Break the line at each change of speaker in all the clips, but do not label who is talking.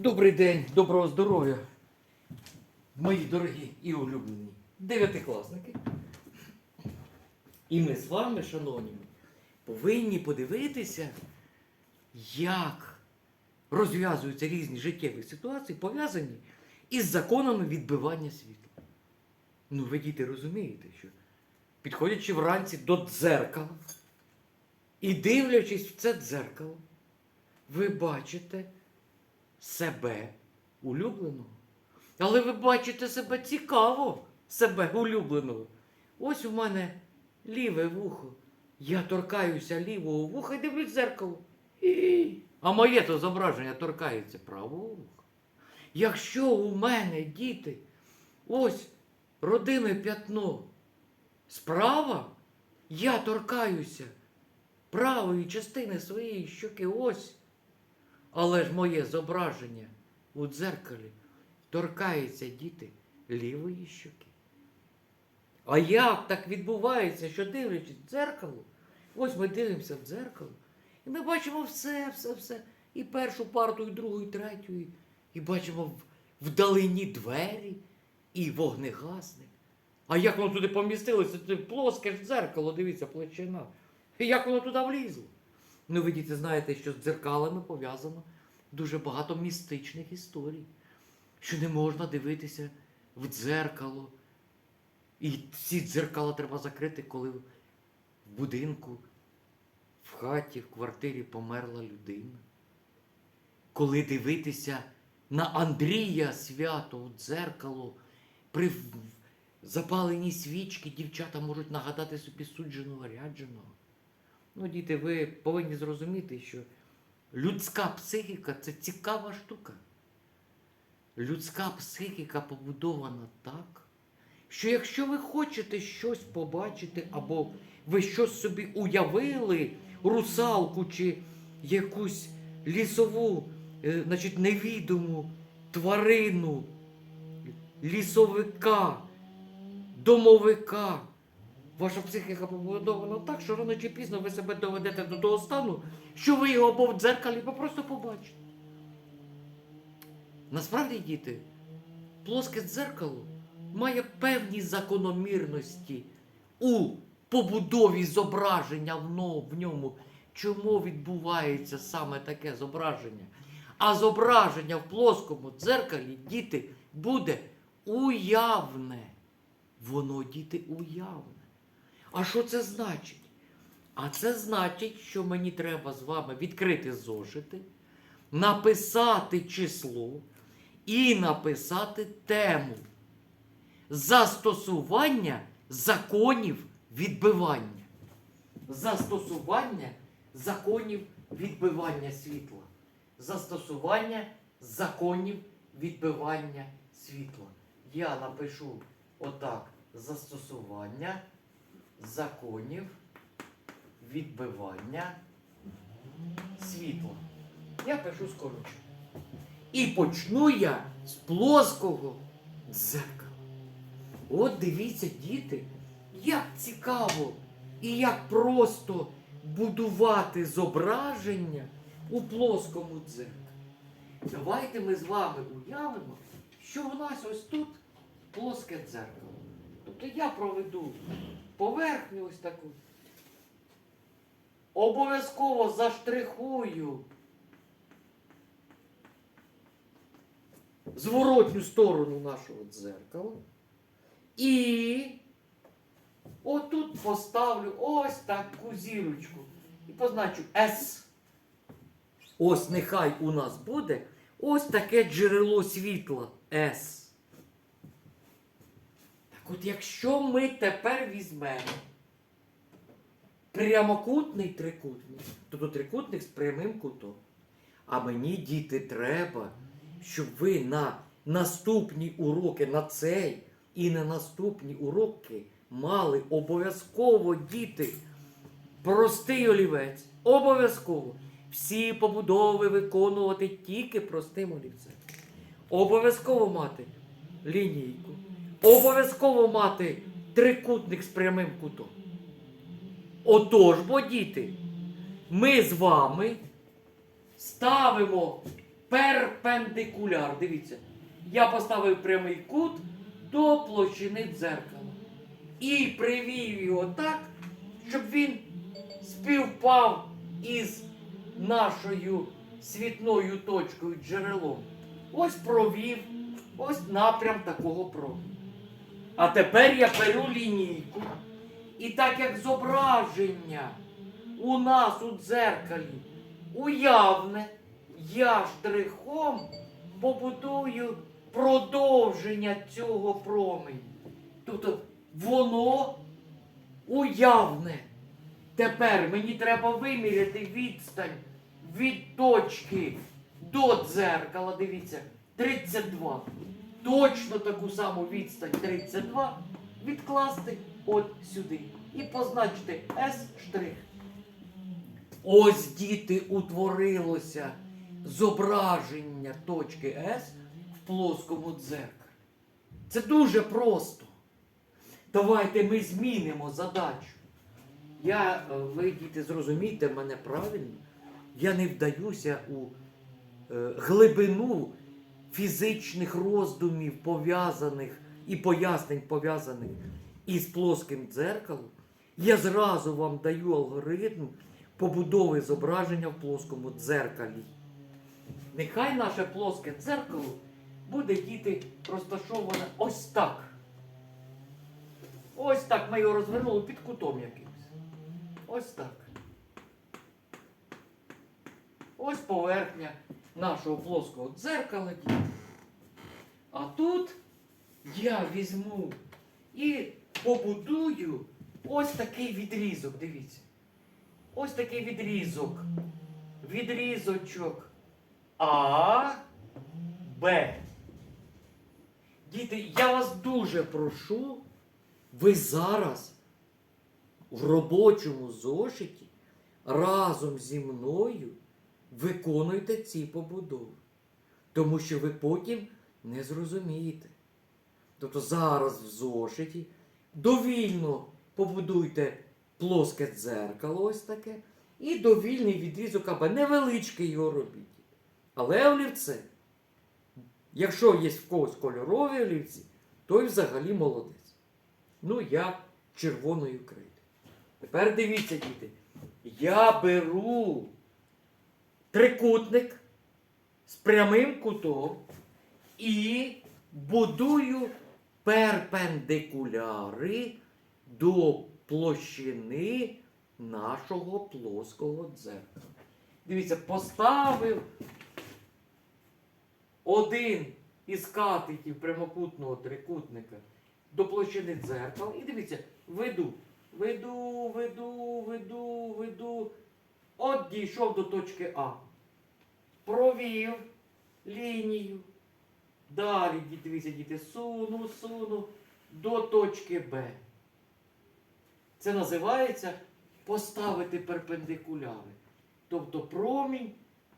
Добрий день, доброго здоров'я, мої дорогі і улюблені дев'ятикласники. І ми з вами, шановні, повинні подивитися, як розв'язуються різні життєві ситуації, пов'язані із законами відбивання світла. Ну, ви діти розумієте, що підходячи вранці до дзеркала і дивлячись в це дзеркало, ви бачите себе улюбленого. Але ви бачите себе цікаво, себе улюбленого. Ось у мене ліве вухо. Я торкаюся лівого вуха і дивлюсь в дзеркало. А моє то зображення торкається правого вуха. Якщо у мене діти, ось родиме п'ятно справа, я торкаюся правої частини своєї щоки ось. Але ж моє зображення у дзеркалі торкається діти лівої щоки. А як так відбувається, що дивлячись в дзеркало, ось ми дивимося в дзеркало, і ми бачимо все, все, все. І першу парту, і другу, і третю, і, бачимо вдалині двері і вогнегасник. А як воно туди помістилося? Це плоске ж дзеркало, дивіться, площина. І як воно туди влізло? Ну, ви діти знаєте, що з дзеркалами пов'язано дуже багато містичних історій, що не можна дивитися в дзеркало. І всі дзеркала треба закрити, коли в будинку, в хаті, в квартирі померла людина. Коли дивитися на Андрія свято у дзеркало, при запаленій свічки дівчата можуть нагадати собі судженого рядженого. Ну, діти, ви повинні зрозуміти, що людська психіка це цікава штука. Людська психіка побудована так, що якщо ви хочете щось побачити, або ви щось собі уявили, русалку чи якусь лісову, е, значить, невідому тварину, лісовика, домовика, Ваша психіка побудована так, що рано чи пізно ви себе доведете до того стану, що ви його або в дзеркалі просто побачите. Насправді, діти, плоске дзеркало має певні закономірності у побудові зображення в ньому. Чому відбувається саме таке зображення? А зображення в плоскому дзеркалі, діти, буде уявне. Воно, діти, уявне. А що це значить? А це значить, що мені треба з вами відкрити зошити, написати число і написати тему застосування законів відбивання. Застосування законів відбивання світла. Застосування законів відбивання світла. Я напишу отак застосування законів відбивання світла. Я пишу скорочено. І почну я з плоского дзеркала. От дивіться, діти, як цікаво і як просто будувати зображення у плоскому дзеркалі. Давайте ми з вами уявимо, що у нас ось тут плоске дзеркало. Тобто я проведу поверхню ось таку. Обов'язково заштрихую зворотню сторону нашого дзеркала. І отут поставлю ось таку зірочку. І позначу S. Ось нехай у нас буде ось таке джерело світла S. От якщо ми тепер візьмемо прямокутний трикутник, тобто трикутник з прямим кутом. А мені, діти, треба, щоб ви на наступні уроки, на цей і на наступні уроки мали обов'язково діти простий олівець. Обов'язково. Всі побудови виконувати тільки простим олівцем. Обов'язково мати лінійку. Обов'язково мати трикутник з прямим кутом. Отож, бо діти, ми з вами ставимо перпендикуляр. Дивіться, я поставив прямий кут до площини дзеркала. І привів його так, щоб він співпав із нашою світною точкою джерелом. Ось провів, ось напрям такого проміння. А тепер я беру лінійку. І так як зображення у нас у дзеркалі уявне, я штрихом побудую продовження цього променю. Тобто воно уявне. Тепер мені треба виміряти відстань від точки до дзеркала. Дивіться, 32. Точно таку саму відстань 32 відкласти от сюди. І позначити S штрих. Ось діти утворилося зображення точки S в плоскому дзеркалі. Це дуже просто. Давайте ми змінимо задачу. Я, е, ви, діти, зрозумійте мене правильно, я не вдаюся у е, глибину фізичних роздумів, пов'язаних і пояснень пов'язаних із плоским дзеркалом. Я зразу вам даю алгоритм побудови зображення в плоскому дзеркалі. Нехай наше плоске дзеркало буде діти розташоване ось так. Ось так ми його розвернули під кутом якимось. Ось так. Ось поверхня нашого плоского дзеркала. А тут я візьму і побудую ось такий відрізок. Дивіться. Ось такий відрізок. Відрізочок А, Б. Діти, я вас дуже прошу, ви зараз в робочому зошиті разом зі мною виконуйте ці побудови. Тому що ви потім не зрозумієте. Тобто зараз в зошиті довільно побудуйте плоске дзеркало ось таке, і довільний відрізок АБ. Невеличкий його робіть. Але олівце. Якщо є в когось кольорові олівці, той взагалі молодець. Ну, я червоною крейдою. Тепер дивіться, діти. Я беру трикутник з прямим кутом і будую перпендикуляри до площини нашого плоского дзеркала. Дивіться, поставив один із катетів прямокутного трикутника до площини дзеркала. І дивіться, веду, веду, веду, веду, веду. От дійшов до точки А. Провів лінію. Далі, дивіться, діти, суну, суну до точки Б. Це називається поставити перпендикуляри. Тобто промінь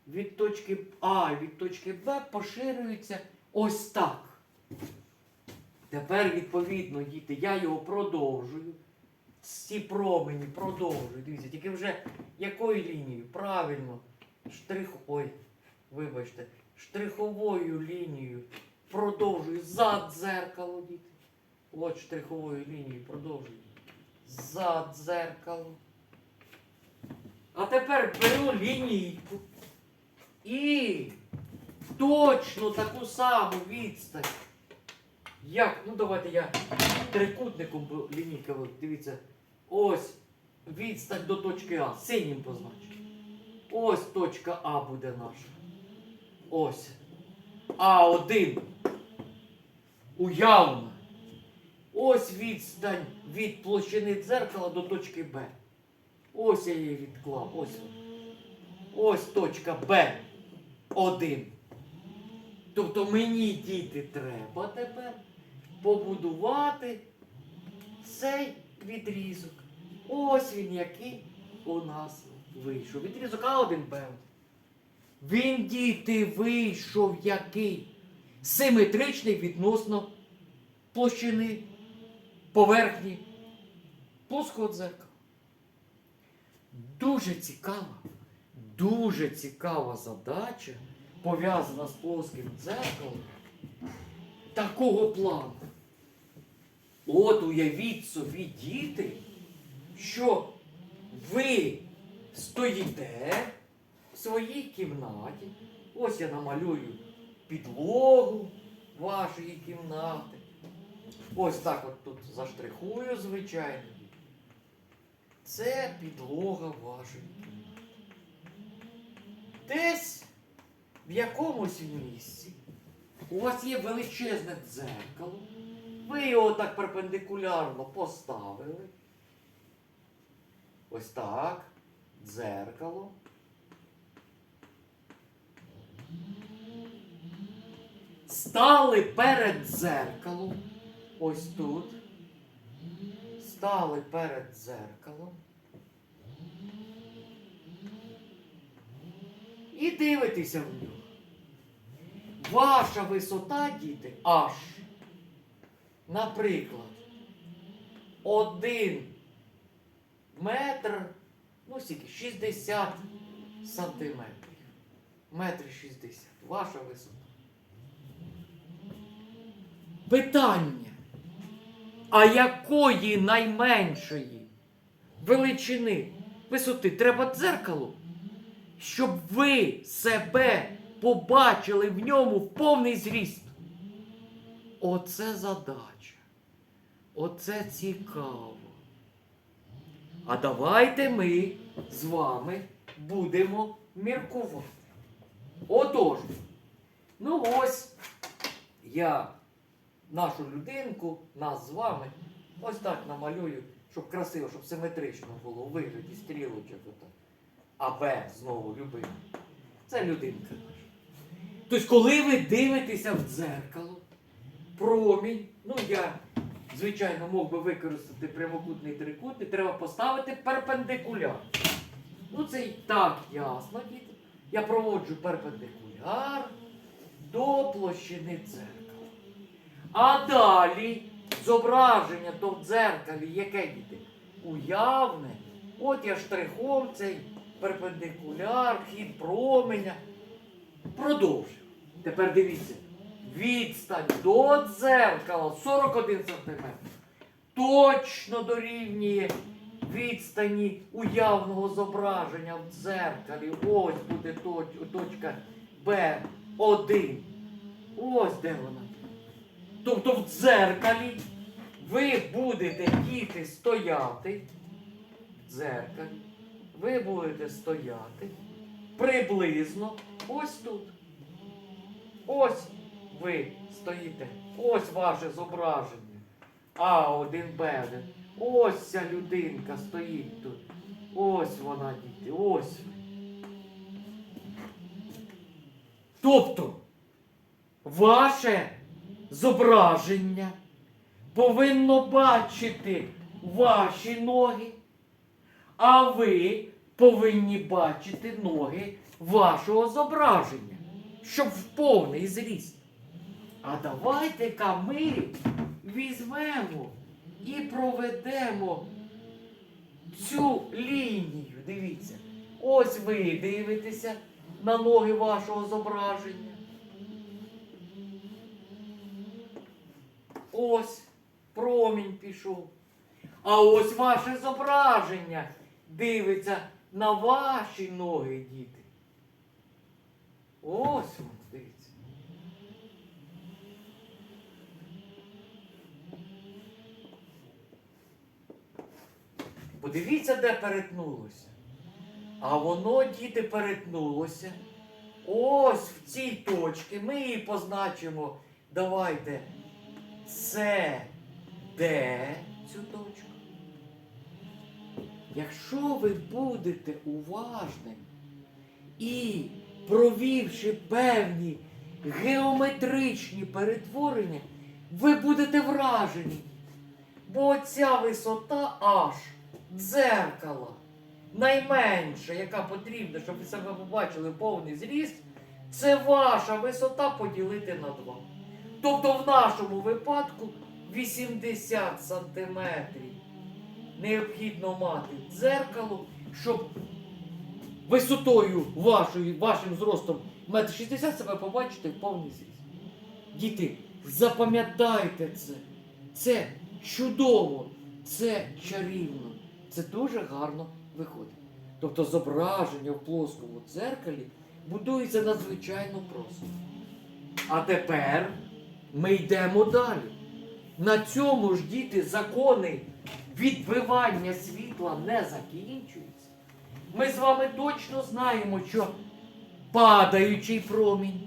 від точки А від точки Б поширюється ось так. Тепер, відповідно, діти, я його продовжую. Ці промені продовжую. Дивіться, тільки вже якою лінією? Правильно. Штрих. Ой, вибачте, штриховою лінією продовжую за дзеркало, діти. От штриховою лінією продовжую. За дзеркало. А тепер беру лінійку і точно таку саму відстань. Як? Ну давайте я трикутником лінійка, дивіться. Ось відстань до точки А. Синім позначу. Ось точка А буде наша. Ось. А1. Уявна. Ось відстань від площини дзеркала до точки Б. Ось я її відклав. Ось. Ось точка Б1. Тобто мені, діти, треба тепер побудувати цей відрізок. Ось він який у нас вийшов. Відрізок А1Б. Він, діти, вийшов який? Симетричний відносно площини поверхні плоского дзеркала. Дуже цікава, дуже цікава задача, пов'язана з плоским дзеркалом такого плану. От уявіть собі, діти, що ви стоїте в своїй кімнаті. Ось я намалюю підлогу вашої кімнати. Ось так от тут заштрихую, звичайно. Це підлога вашої кімнати. Десь в якомусь місці у вас є величезне дзеркало. Ви його так перпендикулярно поставили. Ось так. Дзеркало. Стали перед дзеркалом. Ось тут. Стали перед дзеркалом. І дивитеся в нього. Ваша висота, діти, аж, наприклад, один метр, ну скільки, 60 сантиметрів. Метр 60. Ваша висота. Питання. А якої найменшої величини висоти треба дзеркало? Щоб ви себе побачили в ньому в повний зріст. Оце задача. Оце цікаво. А давайте ми з вами будемо міркувати. Отож, ну ось я нашу людинку, нас з вами, ось так намалюю, щоб красиво, щоб симетрично було у вигляді стрілочок. А Б знову любив. Це людинка наша. Тобто, коли ви дивитеся в дзеркало, промінь, ну я, звичайно, мог би використати прямокутний трикутник, треба поставити перпендикуляр. Ну це і так ясно, діти. Я проводжу перпендикуляр до площини дзеркала. А далі зображення то в дзеркалі, яке діти? Уявне. От я штрихом цей перпендикуляр, хід променя. Продовжив. Тепер дивіться. Відстань до дзеркала 41 см. Точно дорівнює відстані уявного зображення в дзеркалі. Ось буде точ- точка Б1. Ось де вона. Тобто в дзеркалі ви будете діти стояти. В. Ви будете стояти приблизно ось тут. Ось ви стоїте. Ось ваше зображення. А1, Б1. Ось ця людинка стоїть тут. Ось вона, діти, ось. Тобто, ваше зображення повинно бачити ваші ноги, а ви повинні бачити ноги вашого зображення, щоб в повний зріст. А давайте-ка ми візьмемо і проведемо цю лінію. Дивіться. Ось ви дивитеся на ноги вашого зображення. Ось промінь пішов. А ось ваше зображення дивиться на ваші ноги, діти. Ось воно, дивіться. Подивіться, де перетнулося. А воно, діти, перетнулося. Ось в цій точці. Ми її позначимо. Давайте. Це де цю точку? Якщо ви будете уважним і провівши певні геометричні перетворення, ви будете вражені. Бо ця висота аж дзеркала, найменша, яка потрібна, щоб ви себе побачили повний зріст, це ваша висота поділити на 2. Тобто в нашому випадку 80 сантиметрів необхідно мати дзеркало, щоб висотою вашої, вашим зростом метр 60 себе побачите в повний зріст. Діти, запам'ятайте це. Це чудово, це чарівно, це дуже гарно виходить. Тобто зображення в плоскому дзеркалі будується надзвичайно просто. А тепер ми йдемо далі. На цьому ж діти закони відбивання світла не закінчуються. Ми з вами точно знаємо, що падаючий промінь,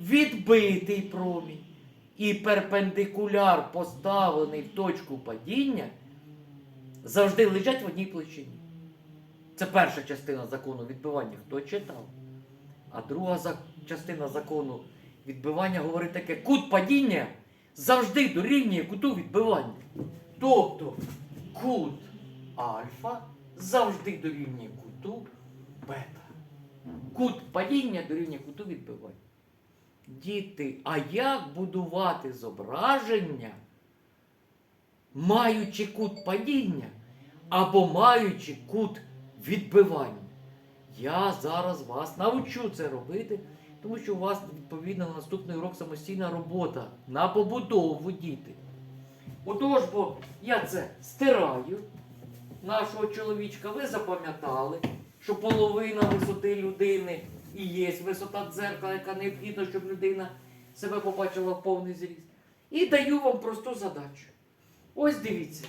відбитий промінь і перпендикуляр, поставлений в точку падіння, завжди лежать в одній площині. Це перша частина закону відбивання, хто читав. А друга частина закону відбивання говорить таке: кут падіння завжди дорівнює куту відбивання. Тобто кут альфа завжди дорівнює куту бета. Кут падіння дорівнює куту відбивання. Діти, а як будувати зображення, маючи кут падіння або маючи кут відбивання? Я зараз вас навчу це робити, тому що у вас відповідно на наступний урок самостійна робота на побудову діти. Отож, бо я це стираю нашого чоловічка, ви запам'ятали, що половина висоти людини і є висота дзеркала, яка необхідна, щоб людина себе побачила в повний зріст. І даю вам просту задачу. Ось дивіться.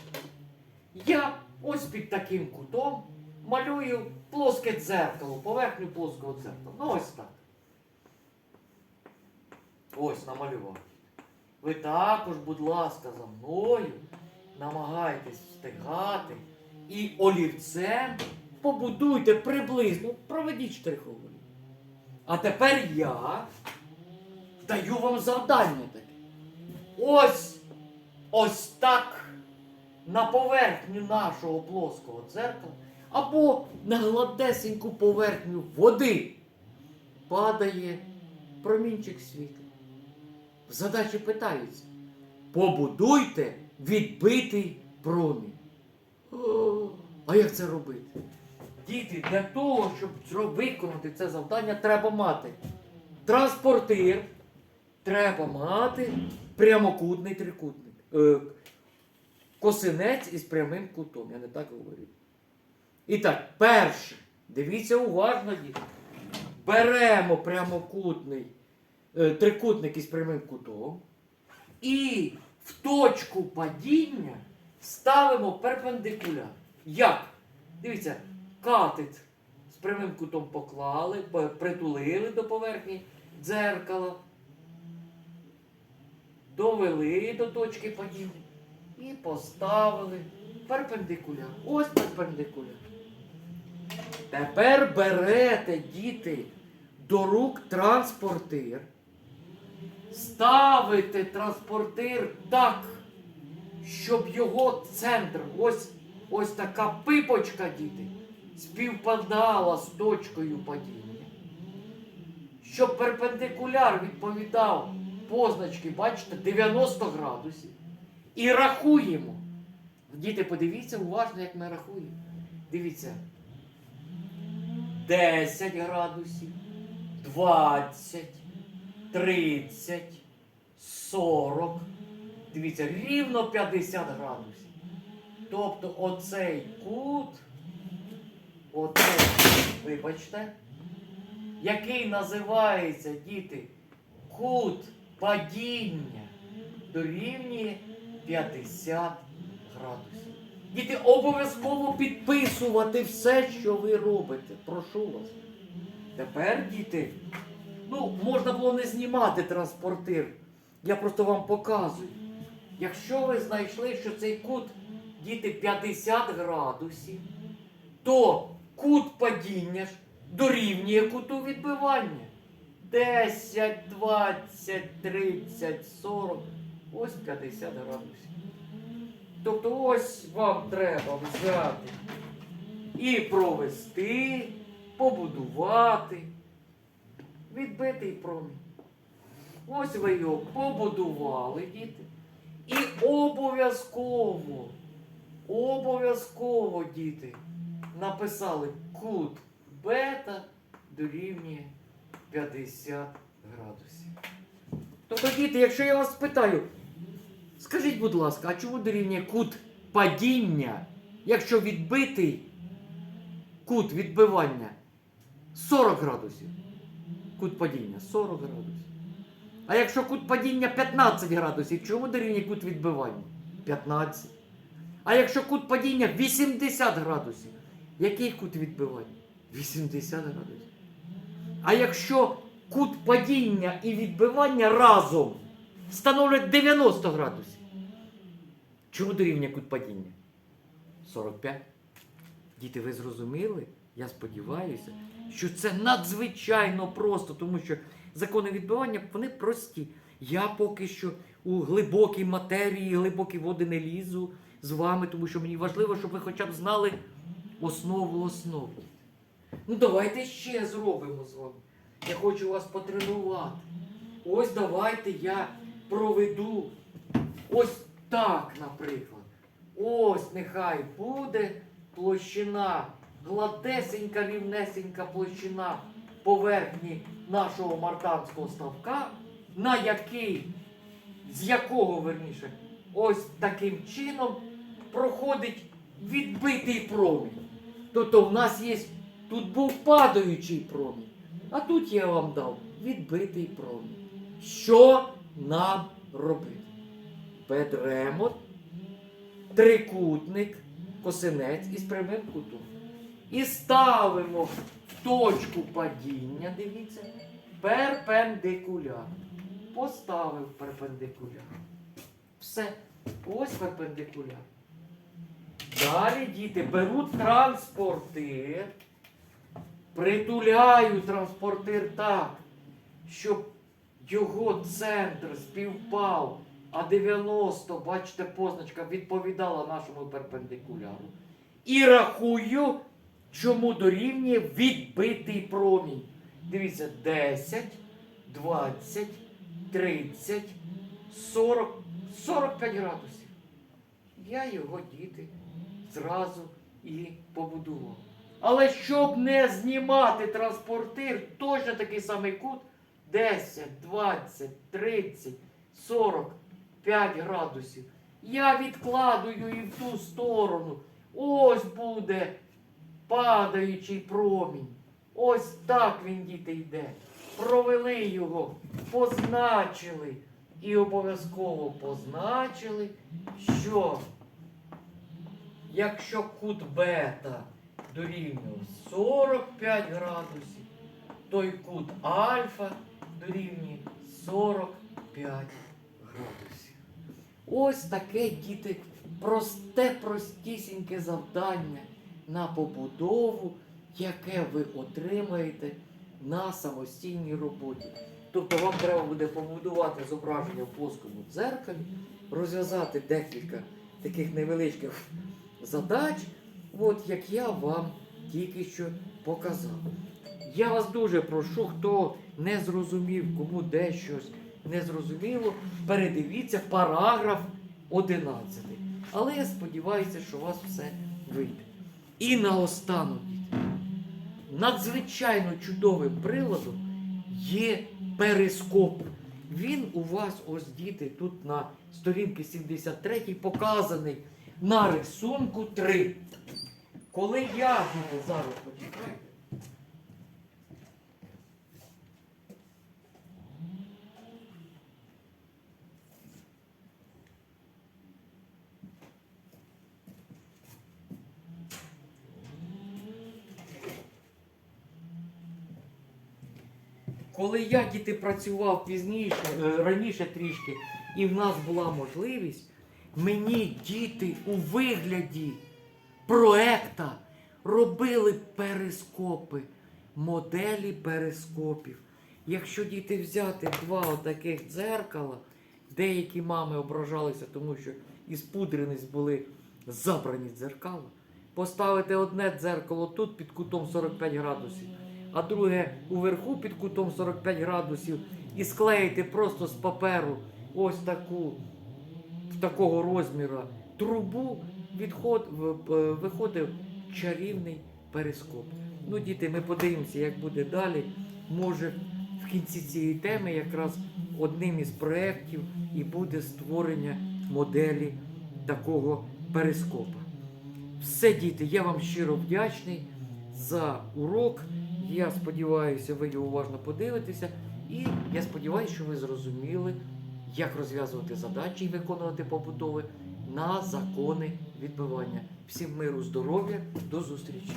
Я ось під таким кутом малюю плоске дзеркало, поверхню плоского дзеркала. Ну ось так. Ось намалював. Ви також, будь ласка, за мною намагайтесь встигати і олівцем побудуйте приблизно, проведіть штрихову. А тепер я даю вам завдання таке. Ось ось так на поверхню нашого плоского дзеркала або на гладесеньку поверхню води падає промінчик світла. В задачі питаються. Побудуйте відбитий промінь. А як це робити? Діти, для того, щоб виконати це завдання, треба мати транспортир, треба мати прямокутний трикутник. Е, косинець із прямим кутом. Я не так говорю. І так, перше, дивіться уважно, діти. Беремо прямокутний е, трикутник із прямим кутом. І в точку падіння ставимо перпендикуляр. Як? Дивіться, катет з прямим кутом поклали, притулили до поверхні дзеркала, довели до точки падіння і поставили перпендикуляр. Ось перпендикуляр. Тепер берете, діти, до рук транспортир, ставите транспортир так, щоб його центр, ось, ось така пипочка, діти, співпадала з точкою падіння. Щоб перпендикуляр відповідав позначки, бачите, 90 градусів. І рахуємо. Діти, подивіться уважно, як ми рахуємо. Дивіться. 10 градусів, 20, 30, 40. Дивіться, рівно 50 градусів. Тобто оцей кут, оцей, вибачте, який називається, діти, кут падіння дорівнює 50 градусів. Діти, обов'язково підписувати все, що ви робите. Прошу вас. Тепер, діти, ну, можна було не знімати транспортир. Я просто вам показую. Якщо ви знайшли, що цей кут, діти, 50 градусів, то кут падіння ж дорівнює куту відбивання. 10, 20, 30, 40, ось 50 градусів. Тобто ось вам треба взяти і провести, побудувати, відбитий промінь. Ось ви його побудували, діти. І обов'язково, обов'язково, діти, написали кут бета дорівнює 50 градусів. Тобто, діти, якщо я вас спитаю, скажіть, будь ласка, а чому дорівнює кут падіння, якщо відбитий кут відбивання 40 градусів? Кут падіння 40 градусів. А якщо кут падіння 15 градусів, чому дорівнює кут відбивання? 15. А якщо кут падіння 80 градусів, який кут відбивання? 80 градусів. А якщо кут падіння і відбивання разом становлять 90 градусів, чому дорівнює кут падіння? 45. Діти, ви зрозуміли? Я сподіваюся, що це надзвичайно просто, тому що закони відбивання вони прості. Я поки що у глибокій матерії, глибокі води не лізу з вами, тому що мені важливо, щоб ви хоча б знали основу основ. Ну давайте ще зробимо з вами. Я хочу вас потренувати. Ось давайте я проведу ось так, наприклад. Ось нехай буде площина, гладесенька, рівнесенька площина поверхні нашого мартанського ставка, на який, з якого верніше, ось таким чином проходить відбитий промінь. Тобто в нас є, тут був падаючий промінь, а тут я вам дав відбитий промінь. Що нам робити? Беремо трикутник, косинець із прямим кутом. І ставимо в точку падіння, дивіться, перпендикуляр. Поставив перпендикуляр. Все. Ось перпендикуляр. Далі діти беруть транспортир, притуляю транспортир так, щоб його центр співпав, а 90, бачите, позначка відповідала нашому перпендикуляру. І рахую, чому дорівнює відбитий промінь. Дивіться, 10, 20, 30, 40, 45 градусів. Я його діти зразу і побудував. Але щоб не знімати транспортир, точно такий самий кут 10, 20, 30, 45 градусів. Я відкладую і в ту сторону. Ось буде падаючий промінь. Ось так він діти йде. Провели його, позначили. І обов'язково позначили, що якщо кут бета дорівнює 45 градусів, той кут альфа дорівнює 45 градусів. Ось таке, діти, просте, простісіньке завдання на побудову, яке ви отримаєте на самостійній роботі. Тобто вам треба буде побудувати зображення в плоскому дзеркалі, розв'язати декілька таких невеличких задач, от як я вам тільки що показав. Я вас дуже прошу, хто не зрозумів, кому де щось не зрозуміло, передивіться параграф 11. Але я сподіваюся, що у вас все вийде. І наостанок, надзвичайно чудовим приладом є перископ. Він у вас, ось діти, тут на сторінці 73 показаний на рисунку 3. Коли я діти, зараз почекайте. Коли я діти працював пізніше, е, раніше трішки, і в нас була можливість, мені діти у вигляді проекта робили перископи, моделі перископів. Якщо діти взяти два отаких дзеркала, деякі мами ображалися, тому що із пудрениць були забрані дзеркала. Поставити одне дзеркало тут під кутом 45 градусів, а друге уверху під кутом 45 градусів і склеїти просто з паперу ось таку такого розміру трубу, відход, е, виходив чарівний перископ. Ну, діти, ми подивимося, як буде далі. Може, в кінці цієї теми якраз одним із проєктів і буде створення моделі такого перископа. Все, діти, я вам щиро вдячний за урок. Я сподіваюся, ви його уважно подивитеся. І я сподіваюся, що ви зрозуміли, як розв'язувати задачі і виконувати побудови на закони відбивання. Всім миру, здоров'я, до зустрічі!